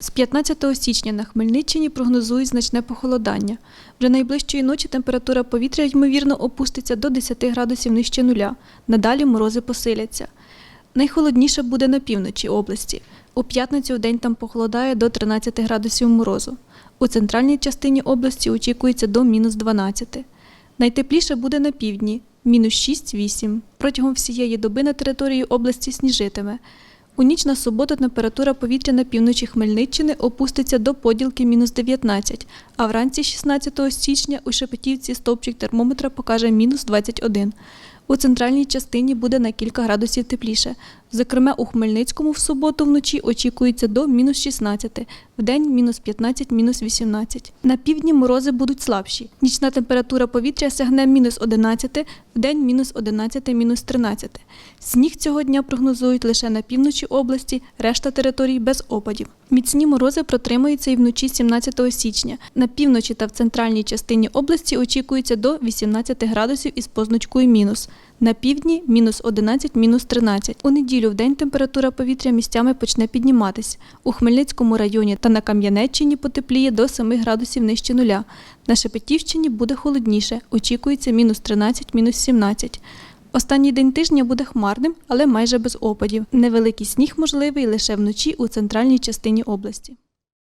З 15 січня на Хмельниччині прогнозують значне похолодання. Вже найближчої ночі температура повітря, ймовірно, опуститься до 10 градусів нижче нуля. Надалі морози посиляться. Найхолодніше буде на півночі області. У п'ятницю в день там похолодає до 13 градусів морозу. У центральній частині області очікується до мінус 12. Найтепліше буде на півдні мінус 6-8. Протягом всієї доби на території області сніжитиме. У ніч на суботу температура повітря на півночі Хмельниччини опуститься до поділки мінус 19, а вранці 16 січня у Шепетівці стовпчик термометра покаже мінус 21. У центральній частині буде на кілька градусів тепліше. Зокрема, у Хмельницькому в суботу вночі очікується до мінус 16, в день мінус 15, мінус 18. На півдні морози будуть слабші. Нічна температура повітря сягне мінус 11, в день мінус 11, мінус 13. Сніг цього дня прогнозують лише на півночі області, решта територій без опадів. Міцні морози протримаються і вночі 17 січня. На півночі та в центральній частині області очікується до 18 градусів із позначкою мінус. На півдні мінус 11, мінус 13. У неділю в день температура повітря місцями почне підніматись. У Хмельницькому районі та на Кам'янеччині потепліє до 7 градусів нижче нуля. На Шепетівщині буде холодніше, очікується мінус 13, мінус 17. Останній день тижня буде хмарним, але майже без опадів. Невеликий сніг можливий лише вночі у центральній частині області.